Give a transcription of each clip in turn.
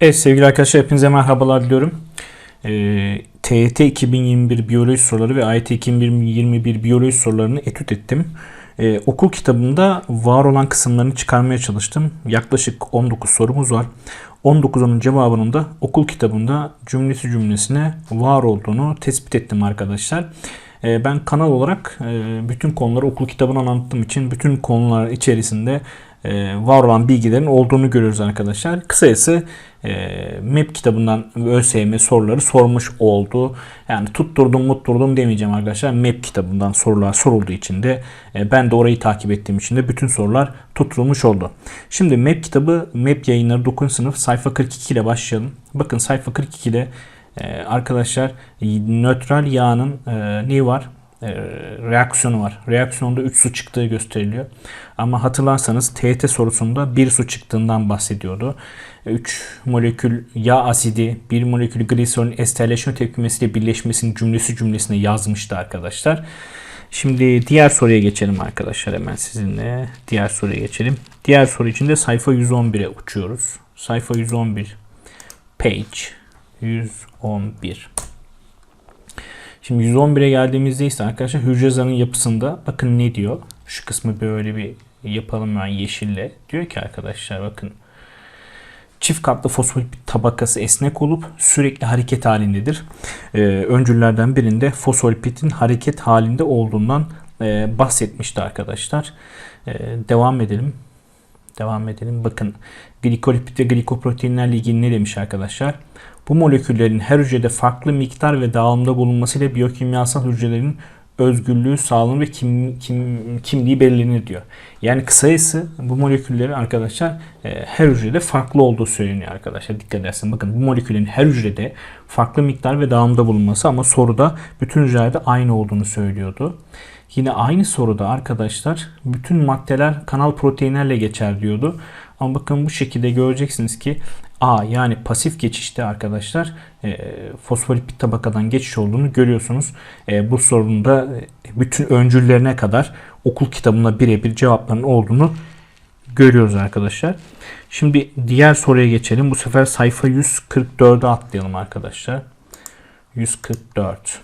Evet sevgili arkadaşlar hepinize merhabalar diliyorum. Ee, TYT 2021 biyoloji soruları ve AYT 2021 biyoloji sorularını etüt ettim. Ee, okul kitabında var olan kısımlarını çıkarmaya çalıştım. Yaklaşık 19 sorumuz var. 19'unun cevabının da okul kitabında cümlesi cümlesine var olduğunu tespit ettim arkadaşlar. Ee, Ben kanal olarak e, bütün konuları okul kitabına anlattığım için bütün konular içerisinde e, var olan bilgilerin olduğunu görüyoruz arkadaşlar. Kısacası e, MEP kitabından ÖSYM soruları sormuş oldu. Yani tutturdum mutturdum demeyeceğim arkadaşlar. MEP kitabından sorular sorulduğu için de e, ben de orayı takip ettiğim için de bütün sorular tutulmuş oldu. Şimdi MEP kitabı MEP yayınları 9. sınıf sayfa 42 ile başlayalım. Bakın sayfa 42'de e, arkadaşlar nötral yağının e, neyi var? E, reaksiyonu var. Reaksiyonda 3 su çıktığı gösteriliyor. Ama hatırlarsanız TET sorusunda 1 su çıktığından bahsediyordu. 3 molekül yağ asidi, 1 molekül gliserolün esterleşme tepkimesiyle birleşmesinin cümlesi cümlesine yazmıştı arkadaşlar. Şimdi diğer soruya geçelim arkadaşlar hemen sizinle. Diğer soruya geçelim. Diğer soru için de sayfa 111'e uçuyoruz. Sayfa 111 page 111 Şimdi 111'e geldiğimizde ise arkadaşlar hücre zarının yapısında bakın ne diyor. Şu kısmı böyle bir yapalım ben yeşille. Diyor ki arkadaşlar bakın çift katlı fosfolipid tabakası esnek olup sürekli hareket halindedir. Ee, öncüllerden birinde fosfolipidin hareket halinde olduğundan e, bahsetmişti arkadaşlar. Ee, devam edelim. Devam edelim. Bakın glikolipid ve glikoproteinlerle ilgili ne demiş arkadaşlar? Bu moleküllerin her hücrede farklı miktar ve dağılımda bulunmasıyla biyokimyasal hücrelerin özgürlüğü, sağlığı ve kim, kim, kimliği belirlenir diyor. Yani kısayası bu moleküllerin arkadaşlar e, her hücrede farklı olduğu söyleniyor arkadaşlar. Dikkat edersen bakın bu moleküllerin her hücrede farklı miktar ve dağılımda bulunması ama soruda bütün hücrelerde aynı olduğunu söylüyordu. Yine aynı soruda arkadaşlar bütün maddeler kanal proteinlerle geçer diyordu. Ama bakın bu şekilde göreceksiniz ki A yani pasif geçişte arkadaşlar e, fosfolipid tabakadan geçiş olduğunu görüyorsunuz. E, bu sorunun da bütün öncüllerine kadar okul kitabında birebir cevapların olduğunu görüyoruz arkadaşlar. Şimdi diğer soruya geçelim. Bu sefer sayfa 144'e atlayalım arkadaşlar. 144.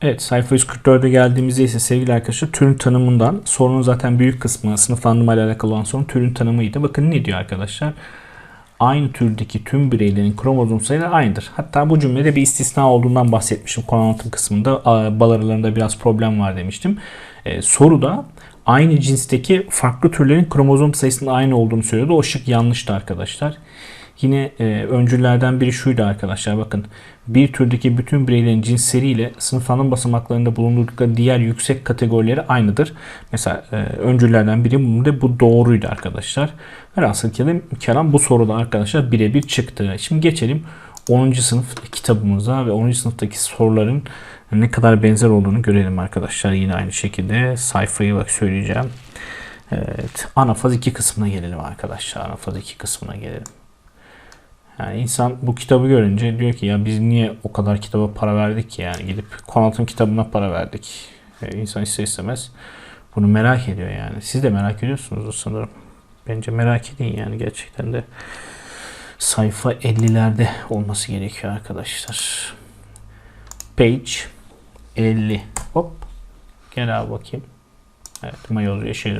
Evet sayfa 144'e geldiğimizde ise sevgili arkadaşlar türün tanımından sorunun zaten büyük kısmı sınıflandırma ile alakalı olan sorun türün tanımıydı. Bakın ne diyor arkadaşlar? Aynı türdeki tüm bireylerin kromozom sayıları aynıdır. Hatta bu cümlede bir istisna olduğundan bahsetmiştim konu anlatım kısmında. Bal arılarında biraz problem var demiştim. Ee, soruda aynı cinsteki farklı türlerin kromozom sayısının aynı olduğunu söylüyordu. O şık yanlıştı arkadaşlar. Yine e, öncüllerden biri şuydu arkadaşlar bakın. Bir türdeki bütün bireylerin cinsleriyle sınıflanma basamaklarında bulundukları diğer yüksek kategorileri aynıdır. Mesela e, öncüllerden biri bunun da bu doğruydu arkadaşlar. Velhasıl kelam, kelam bu soruda arkadaşlar birebir çıktı. Şimdi geçelim 10. sınıf kitabımıza ve 10. sınıftaki soruların ne kadar benzer olduğunu görelim arkadaşlar. Yine aynı şekilde sayfayı bak söyleyeceğim. Evet, anafaz 2 kısmına gelelim arkadaşlar. Anafaz 2 kısmına gelelim. Yani insan bu kitabı görünce diyor ki ya biz niye o kadar kitaba para verdik ki yani gidip Konat'ın kitabına para verdik. Ee, insan ister istemez bunu merak ediyor yani. Siz de merak ediyorsunuz sanırım. Bence merak edin yani gerçekten de sayfa 50'lerde olması gerekiyor arkadaşlar. Page 50. Hop. Gel abi bakayım. Evet mayoz yeşil.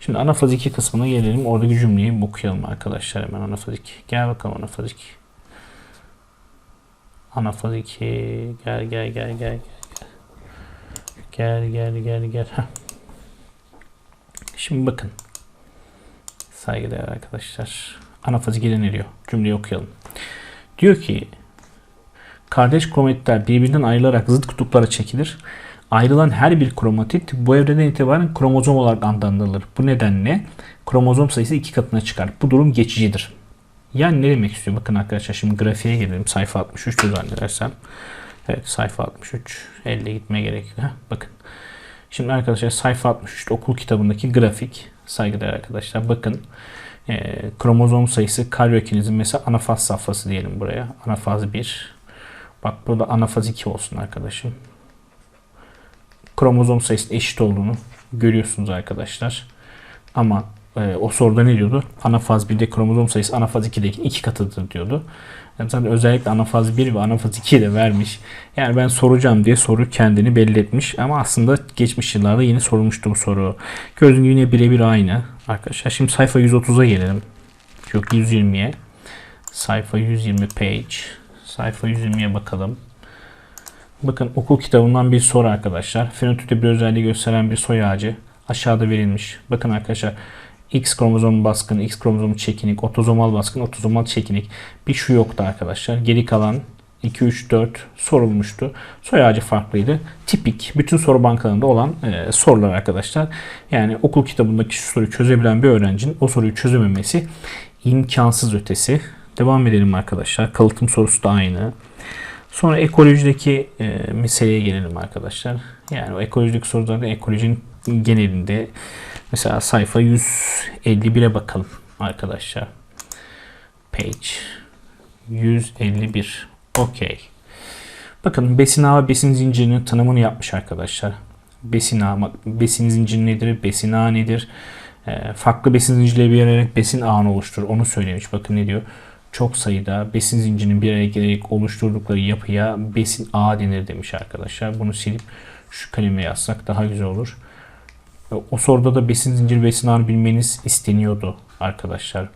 Şimdi anafaz 2 kısmına gelelim. Oradaki cümleyi okuyalım arkadaşlar hemen anafaz 2. Gel bakalım anafaz 2. Anafaz 2. Gel gel gel gel gel. Gel gel gel gel. Şimdi bakın. Saygıdeğer arkadaşlar. Anafaz 2'de ne? Cümleyi okuyalım. Diyor ki kardeş kromatitler birbirinden ayrılarak zıt kutuplara çekilir. Ayrılan her bir kromatit bu evreden itibaren kromozom olarak adlandırılır. Bu nedenle kromozom sayısı iki katına çıkar. Bu durum geçicidir. Yani ne demek istiyor? Bakın arkadaşlar şimdi grafiğe gelelim. Sayfa 63 zannedersem. Evet sayfa 63. Elle gitmeye gerek yok. Bakın. Şimdi arkadaşlar sayfa 63 okul kitabındaki grafik. Saygıdeğer arkadaşlar bakın. E, kromozom sayısı karyokinizin mesela anafaz safhası diyelim buraya. Anafaz 1. Bak burada anafaz 2 olsun arkadaşım kromozom sayısının eşit olduğunu görüyorsunuz arkadaşlar. Ama e, o soruda ne diyordu? Anafaz 1'de kromozom sayısı anafaz 2'deki iki katıdır diyordu. Yani zaten özellikle anafaz 1 ve anafaz 2 de vermiş. Yani ben soracağım diye soru kendini belli etmiş. Ama aslında geçmiş yıllarda yine sorulmuştu bu soru. Gibi yine birebir aynı. Arkadaşlar şimdi sayfa 130'a gelelim. Yok 120'ye. Sayfa 120 page. Sayfa 120'ye bakalım. Bakın okul kitabından bir soru arkadaşlar. Fenotipte bir özelliği gösteren bir soy ağacı aşağıda verilmiş. Bakın arkadaşlar X kromozomu baskın, X kromozomu çekinik, otozomal baskın, otozomal çekinik. Bir şu yoktu arkadaşlar. Geri kalan 2, 3, 4 sorulmuştu. Soy ağacı farklıydı. Tipik bütün soru bankalarında olan e, sorular arkadaşlar. Yani okul kitabındaki şu soruyu çözebilen bir öğrencinin o soruyu çözememesi imkansız ötesi. Devam edelim arkadaşlar. Kalıtım sorusu da aynı. Sonra ekolojideki e, meseleye gelelim arkadaşlar. Yani o ekolojideki sorularda ekolojinin genelinde mesela sayfa 151'e bakalım arkadaşlar. Page 151. Okey. Bakın besin ağı besin zincirinin tanımını yapmış arkadaşlar. Besin ağı, besin zinciri nedir? Besin ağı nedir? E, farklı besin zincirleri bir araya besin ağını oluşturur. Onu söylemiş. Bakın ne diyor? Çok sayıda besin zincirinin bir araya gelerek oluşturdukları yapıya besin ağı denir demiş arkadaşlar. Bunu silip şu kaleme yazsak daha güzel olur. O soruda da besin zinciri besin ağını bilmeniz isteniyordu arkadaşlar.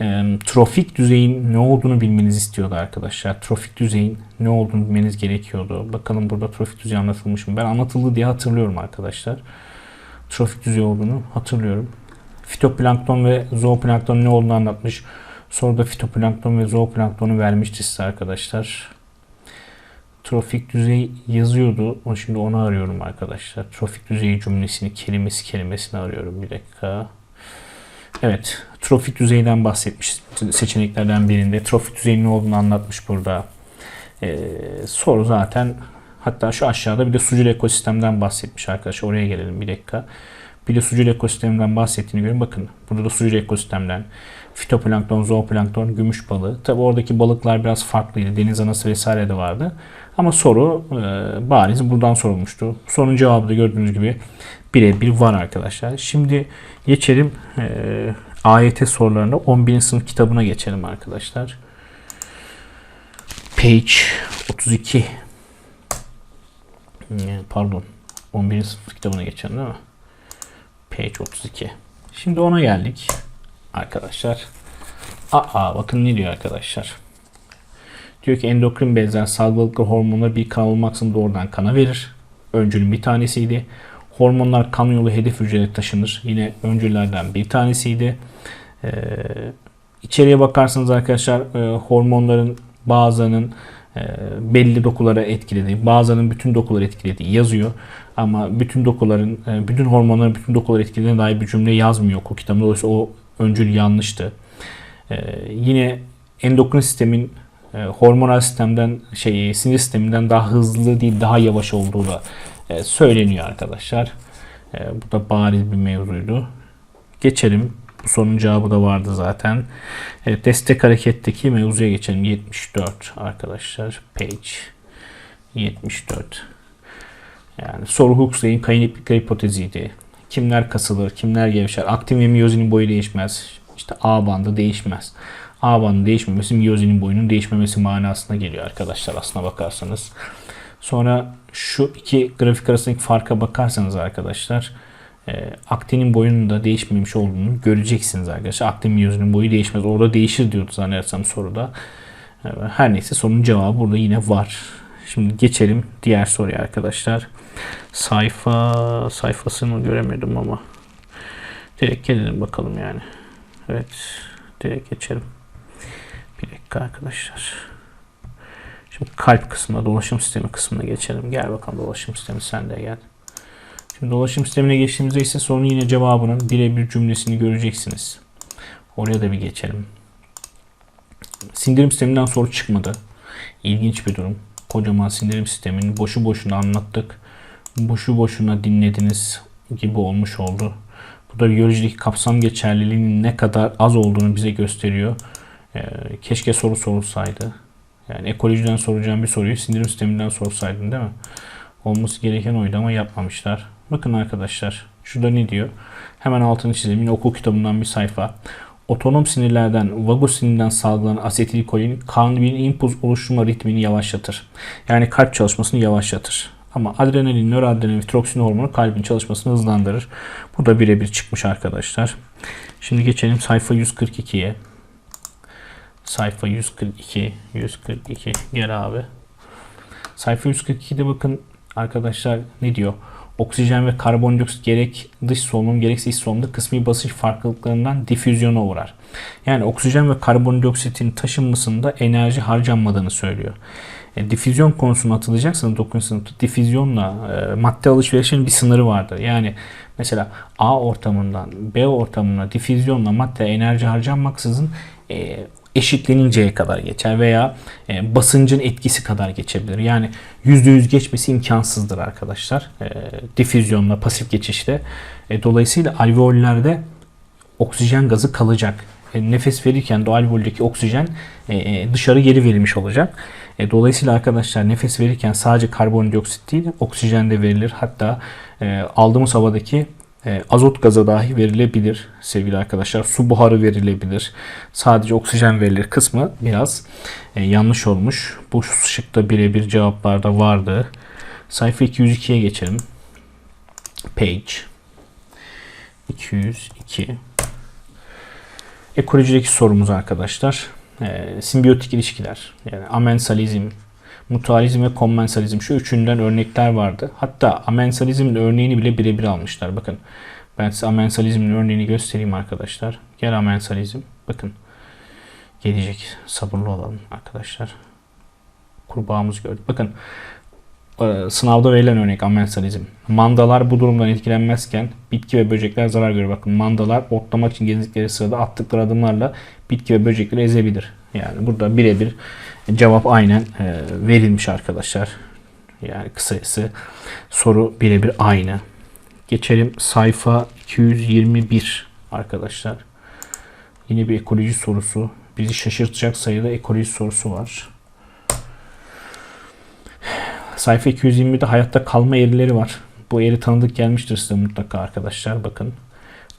E, trofik düzeyin ne olduğunu bilmeniz istiyordu arkadaşlar. Trofik düzeyin ne olduğunu bilmeniz gerekiyordu. Bakalım burada trofik düzeyi anlatılmış mı? Ben anlatıldı diye hatırlıyorum arkadaşlar. Trofik düzeyi olduğunu hatırlıyorum. Fitoplankton ve zooplankton ne olduğunu anlatmış. Soruda fitoplankton ve zooplanktonu vermişti size arkadaşlar. Trofik düzey yazıyordu. O şimdi onu arıyorum arkadaşlar. Trofik düzeyi cümlesini, kelimesi kelimesini arıyorum. Bir dakika. Evet. Trofik düzeyden bahsetmiş seçeneklerden birinde. Trofik düzeyin ne olduğunu anlatmış burada. Ee, soru zaten hatta şu aşağıda bir de sucul ekosistemden bahsetmiş arkadaşlar. Oraya gelelim bir dakika. Bir de sucul ekosisteminden bahsettiğini görün. Bakın burada da sucul ekosistemden fitoplankton, zooplankton, gümüş balığı. Tabi oradaki balıklar biraz farklıydı. Deniz anası vesaire de vardı. Ama soru e, bariz buradan sorulmuştu. Sorunun cevabı da gördüğünüz gibi birebir var arkadaşlar. Şimdi geçelim e, AYT sorularına 11. sınıf kitabına geçelim arkadaşlar. Page 32 pardon 11. sınıf kitabına geçelim değil mi? Page 32. Şimdi ona geldik arkadaşlar. Aa bakın ne diyor arkadaşlar. Diyor ki endokrin benzer salgılıklı hormonlar bir kan olmaksızın doğrudan kana verir. Öncülün bir tanesiydi. Hormonlar kan yolu hedef hücreye taşınır. Yine öncüllerden bir tanesiydi. Ee, içeriye bakarsanız arkadaşlar e, hormonların bazılarının e, belli dokulara etkilediği, bazılarının bütün dokuları etkilediği yazıyor. Ama bütün dokuların, e, bütün hormonların bütün dokuları etkilediğine dair bir cümle yazmıyor okul kitabında. Dolayısıyla o öncül yanlıştı. Ee, yine endokrin sistemin e, hormonal sistemden şey sinir sisteminden daha hızlı değil daha yavaş olduğu da e, söyleniyor arkadaşlar. E, bu da bariz bir mevzuydu. Geçelim. Bu sorunun cevabı da vardı zaten. Evet, destek hareketteki mevzuya geçelim. 74 arkadaşlar. Page 74. Yani soru Huxley'in kayınıklıkları hipoteziydi. Kimler kasılır, kimler gevşer. Aktin ve miyozinin boyu değişmez. İşte A bandı değişmez. A bandı değişmemesi miyozinin boyunun değişmemesi manasına geliyor arkadaşlar aslına bakarsanız. Sonra şu iki grafik arasındaki farka bakarsanız arkadaşlar e, aktinin boyunun da değişmemiş olduğunu göreceksiniz arkadaşlar. Aktin miyozinin boyu değişmez. Orada değişir diyordu zannedersem soruda. E, her neyse sorunun cevabı burada yine var. Şimdi geçelim diğer soruya arkadaşlar. Sayfa sayfasını göremedim ama direkt gelelim bakalım yani. Evet direkt geçelim. Bir dakika arkadaşlar. Şimdi kalp kısmına, dolaşım sistemi kısmına geçelim. Gel bakalım dolaşım sistemi sen de gel. Şimdi dolaşım sistemine geçtiğimizde ise sorunun yine cevabının birebir cümlesini göreceksiniz. Oraya da bir geçelim. Sindirim sisteminden soru çıkmadı. İlginç bir durum. Kocaman sindirim sistemini boşu boşuna anlattık. Boşu boşuna dinlediniz gibi olmuş oldu. Bu da biyolojideki kapsam geçerliliğinin ne kadar az olduğunu bize gösteriyor. Ee, keşke soru sorulsaydı. Yani ekolojiden soracağım bir soruyu sindirim sisteminden sorsaydın değil mi? Olması gereken oydu ama yapmamışlar. Bakın arkadaşlar Şurada ne diyor? Hemen altını çizelim. Yine okul kitabından bir sayfa. Otonom sinirlerden vagosininden salgılanan asetilkolin kan bir impuls oluşturma ritmini yavaşlatır. Yani kalp çalışmasını yavaşlatır. Ama adrenalin, nöroadrenalin tiroksin hormonu kalbin çalışmasını hızlandırır. Bu da birebir çıkmış arkadaşlar. Şimdi geçelim sayfa 142'ye. Sayfa 142, 142. Gel abi. Sayfa 142'de bakın arkadaşlar ne diyor? Oksijen ve karbondioksit gerek dış solunum gerekse iç solunumda kısmi basınç farklılıklarından difüzyona uğrar. Yani oksijen ve karbondioksitin taşınmasında enerji harcanmadığını söylüyor. E, difüzyon konusuna atılacaksanız 9. sınıfta difüzyonla e, madde alışverişinin bir sınırı vardır. Yani mesela A ortamından B ortamına difüzyonla madde enerji harcanmaksızın e, eşitleninceye kadar geçer veya e, basıncın etkisi kadar geçebilir. Yani %100 geçmesi imkansızdır arkadaşlar. E, difüzyonla pasif geçişte. E, dolayısıyla alveollerde oksijen gazı kalacak. Nefes verirken de alveoldeki oksijen dışarı geri verilmiş olacak. Dolayısıyla arkadaşlar nefes verirken sadece karbondioksit değil oksijen de verilir. Hatta aldığımız havadaki e, azot gazı dahi verilebilir sevgili arkadaşlar. Su buharı verilebilir. Sadece oksijen verilir kısmı biraz e, yanlış olmuş. Bu şıkta birebir cevaplarda vardı. Sayfa 202'ye geçelim. Page 202 Ekolojideki sorumuz arkadaşlar. E, simbiyotik ilişkiler. Yani amensalizm, mutualizm ve kommensalizm şu üçünden örnekler vardı. Hatta amensalizmin örneğini bile birebir almışlar. Bakın ben size amensalizmin örneğini göstereyim arkadaşlar. Gel amensalizm. Bakın gelecek. Sabırlı olalım arkadaşlar. Kurbağamız gördük. Bakın e, sınavda verilen örnek amensalizm. Mandalar bu durumdan etkilenmezken bitki ve böcekler zarar görür. Bakın mandalar otlamak için gezdikleri sırada attıkları adımlarla bitki ve böcekleri ezebilir. Yani burada birebir cevap aynen e, verilmiş arkadaşlar. Yani kısası soru birebir aynı. Geçelim sayfa 221 arkadaşlar. Yine bir ekoloji sorusu. Bizi şaşırtacak sayıda ekoloji sorusu var. Sayfa 220'de hayatta kalma eğrileri var. Bu eğri tanıdık gelmiştir size mutlaka arkadaşlar. Bakın.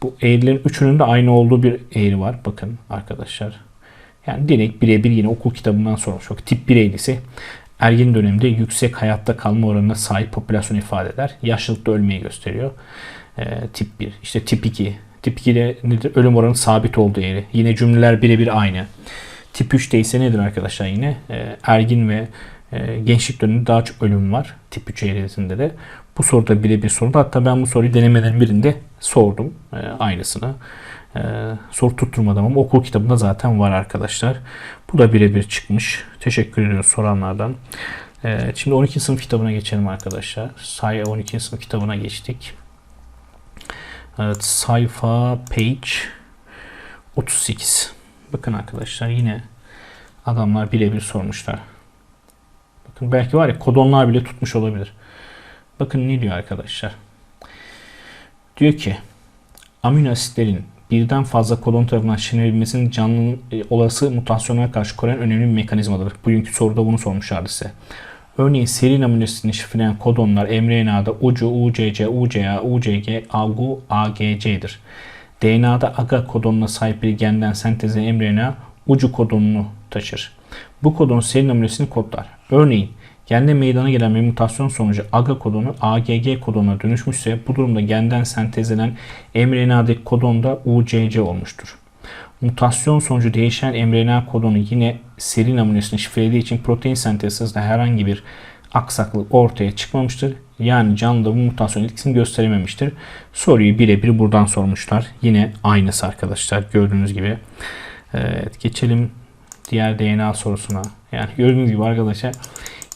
Bu eğrilerin üçünün de aynı olduğu bir eğri var. Bakın arkadaşlar. Yani direkt birebir yine okul kitabından sormuş. Bak, tip 1 eğrisi ergin dönemde yüksek hayatta kalma oranına sahip popülasyon ifade eder. Yaşlılıkta ölmeyi gösteriyor. E, tip 1. İşte tip 2. Tip 2'de nedir? Ölüm oranı sabit olduğu eğri. Yine cümleler birebir aynı. Tip 3'te ise nedir arkadaşlar yine? E, ergin ve e, gençlik döneminde daha çok ölüm var. Tip 3 eğrisinde de. Bu soruda birebir soruldu. Hatta ben bu soruyu denemelerin birinde sordum. E, aynısını. E, soru tutturmadım ama okul kitabında zaten var arkadaşlar. Bu da birebir çıkmış. Teşekkür ediyoruz soranlardan. E, şimdi 12. sınıf kitabına geçelim arkadaşlar. Sayfa 12. sınıf kitabına geçtik. Evet, sayfa page 38. Bakın arkadaşlar yine adamlar birebir sormuşlar. Bakın belki var ya kodonlar bile tutmuş olabilir. Bakın ne diyor arkadaşlar. Diyor ki amino asitlerin birden fazla kodon tarafından şişirebilmesinin canlının e, olası mutasyonlara karşı koruyan önemli bir mekanizmadır. Bugünkü soruda bunu sormuşlardı size. Örneğin seri amino asitini şifreleyen kodonlar mRNA'da UCU, UCC, UCA, UCG, AGU, AGC'dir. DNA'da AGA kodonuna sahip bir genden sentezlenen mRNA UCU kodonunu taşır. Bu kodon seri amino asitini kodlar. Örneğin Gende meydana gelen bir mutasyon sonucu AGA kodonu AGG kodonuna dönüşmüşse bu durumda genden sentezlenen mRNA'daki kodon da UCC olmuştur. Mutasyon sonucu değişen mRNA kodonu yine seri numunesini şifrelediği için protein sentezinde herhangi bir aksaklık ortaya çıkmamıştır. Yani canlıda bu mutasyon etkisini gösterememiştir. Soruyu birebir buradan sormuşlar. Yine aynısı arkadaşlar gördüğünüz gibi. Evet, geçelim diğer DNA sorusuna. Yani gördüğünüz gibi arkadaşlar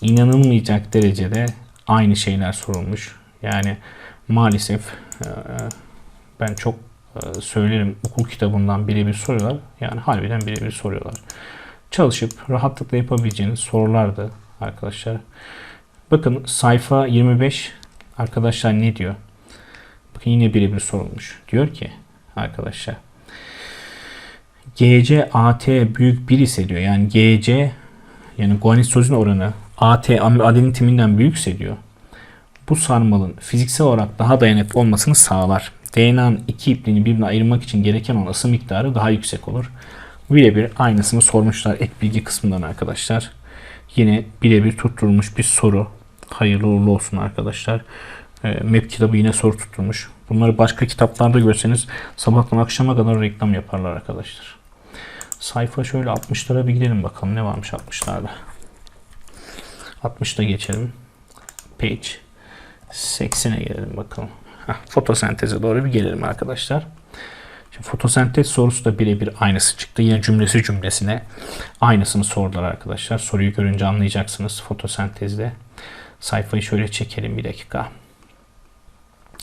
inanılmayacak derecede aynı şeyler sorulmuş. Yani maalesef e, ben çok e, söylerim okul kitabından birebir soruyorlar. Yani harbiden birebir soruyorlar. Çalışıp rahatlıkla yapabileceğiniz sorulardı arkadaşlar. Bakın sayfa 25 arkadaşlar ne diyor? Bakın yine birebir sorulmuş. Diyor ki arkadaşlar GC AT büyük 1 ise diyor. Yani GC yani guanisozin oranı AT adenin timinden büyükse diyor. bu sarmalın fiziksel olarak daha dayanıklı olmasını sağlar. DNA'nın iki ipliğini birbirine ayırmak için gereken olan ısı miktarı daha yüksek olur. Birebir aynısını sormuşlar ek bilgi kısmından arkadaşlar. Yine birebir tutturulmuş bir soru. Hayırlı uğurlu olsun arkadaşlar. E, MEP kitabı yine soru tutturmuş. Bunları başka kitaplarda görseniz sabahtan akşama kadar reklam yaparlar arkadaşlar. Sayfa şöyle 60'lara bir gidelim bakalım ne varmış 60'larda. 60'ta geçelim. Page 80'e gelelim bakalım. Heh, fotosenteze doğru bir gelelim arkadaşlar. Şimdi fotosentez sorusu da birebir aynısı çıktı. Yine cümlesi cümlesine aynısını sordular arkadaşlar. Soruyu görünce anlayacaksınız fotosentezde. Sayfayı şöyle çekelim bir dakika.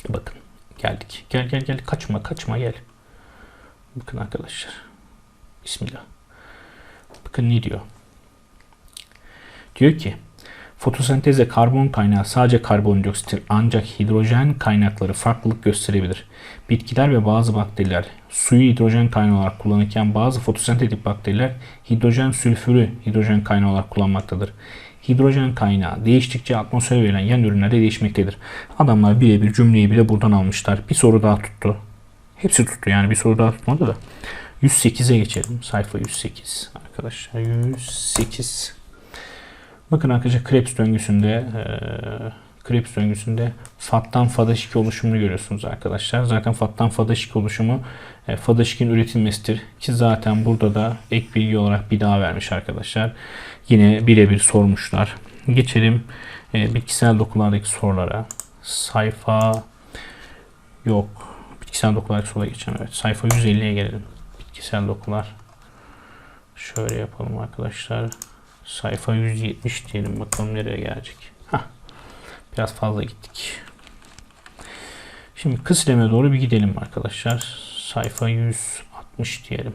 Bakın geldik. Gel gel gel kaçma kaçma gel. Bakın arkadaşlar. Bismillah. Bakın ne diyor. Diyor ki fotosentezde karbon kaynağı sadece karbondioksit ancak hidrojen kaynakları farklılık gösterebilir. Bitkiler ve bazı bakteriler suyu hidrojen kaynağı olarak kullanırken bazı fotosentetik bakteriler hidrojen sülfürü hidrojen kaynağı olarak kullanmaktadır. Hidrojen kaynağı değiştikçe atmosfere verilen yan ürünlerde değişmektedir. Adamlar birebir cümleyi bile buradan almışlar. Bir soru daha tuttu. Hepsi tuttu yani bir soru daha tutmadı da. 108'e geçelim. Sayfa 108 arkadaşlar. 108. Bakın arkadaşlar Krebs döngüsünde e, Krebs döngüsünde fattan fadaşik oluşumunu görüyorsunuz arkadaşlar. Zaten fattan fadaşik oluşumu e, fadaşikin üretilmesidir. Ki zaten burada da ek bilgi olarak bir daha vermiş arkadaşlar. Yine birebir sormuşlar. Geçelim e, bitkisel dokulardaki sorulara. Sayfa yok. Bitkisel dokulardaki sorulara geçelim. Evet. Sayfa 150'ye gelelim. Bitkisel dokular. Şöyle yapalım arkadaşlar. Sayfa 170 diyelim bakalım nereye gelecek. Heh. Biraz fazla gittik. Şimdi kısleme doğru bir gidelim arkadaşlar. Sayfa 160 diyelim.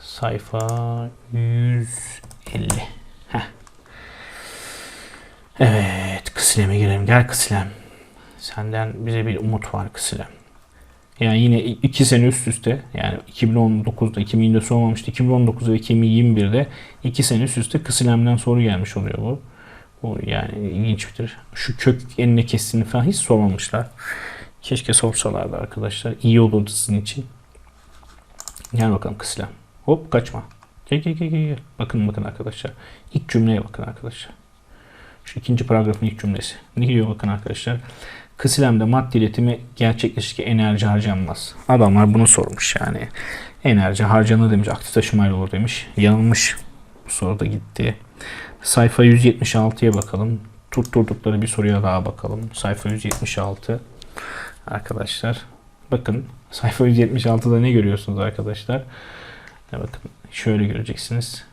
Sayfa 150. Heh. Evet kısleme girelim. Gel kıslem. Senden bize bir umut var kıslem. Yani yine iki sene üst üste yani 2019'da 2020'de sormamıştı. 2019 ve 2021'de iki sene üst üste kısilemden soru gelmiş oluyor bu. Bu yani ilginç bitir. Şu kök enine kestiğini falan hiç sormamışlar. Keşke sorsalardı arkadaşlar. İyi olurdu sizin için. Gel bakalım kısilem. Hop kaçma. Gel gel gel gel. Bakın bakın arkadaşlar. İlk cümleye bakın arkadaşlar. Şu ikinci paragrafın ilk cümlesi. Ne diyor bakın arkadaşlar. Kısilemde madde iletimi gerçekleşirken enerji harcanmaz. Adamlar bunu sormuş yani. Enerji harcanır demiş. Aktif taşımayla olur demiş. Yanılmış. Bu soruda gitti. Sayfa 176'ya bakalım. Tutturdukları bir soruya daha bakalım. Sayfa 176. Arkadaşlar. Bakın sayfa 176'da ne görüyorsunuz arkadaşlar? Ya bakın şöyle göreceksiniz.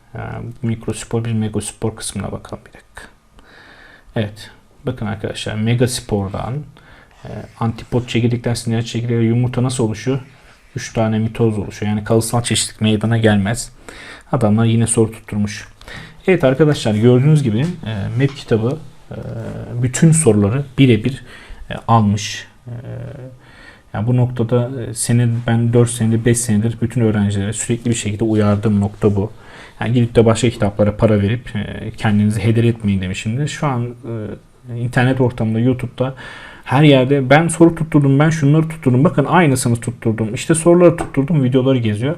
Mikrospor bir megaspor kısmına bakalım bir dakika. Evet. Bakın arkadaşlar megaspordan e, antipod çekirdekten sinir çekirdeği yumurta nasıl oluşuyor? 3 tane mitoz oluşuyor. Yani kalıtsal çeşitlilik meydana gelmez. Adamlar yine soru tutturmuş. Evet arkadaşlar gördüğünüz gibi e, MEP kitabı e, bütün soruları birebir e, almış. E, yani bu noktada e, senin ben 4 senedir 5 senedir bütün öğrencilere sürekli bir şekilde uyardığım nokta bu. Yani gidip de başka kitaplara para verip e, kendinizi heder etmeyin demişimdir. Şu an e, internet ortamında YouTube'da her yerde ben soru tutturdum, ben şunları tutturdum. Bakın aynısını tutturdum. İşte soruları tutturdum, videoları geziyor.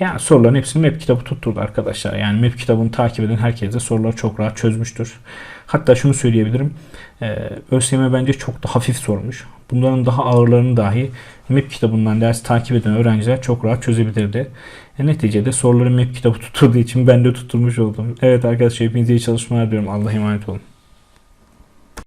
Yani soruların hepsini MEP kitabı tutturdu arkadaşlar. Yani MEP kitabını takip eden herkes de soruları çok rahat çözmüştür. Hatta şunu söyleyebilirim. Ee, ÖSYM bence çok da hafif sormuş. Bunların daha ağırlarını dahi MEP kitabından ders takip eden öğrenciler çok rahat çözebilirdi. E, neticede soruları MEP kitabı tutturduğu için ben de tutturmuş oldum. Evet arkadaşlar hepinize iyi çalışmalar diyorum. Allah'a emanet olun.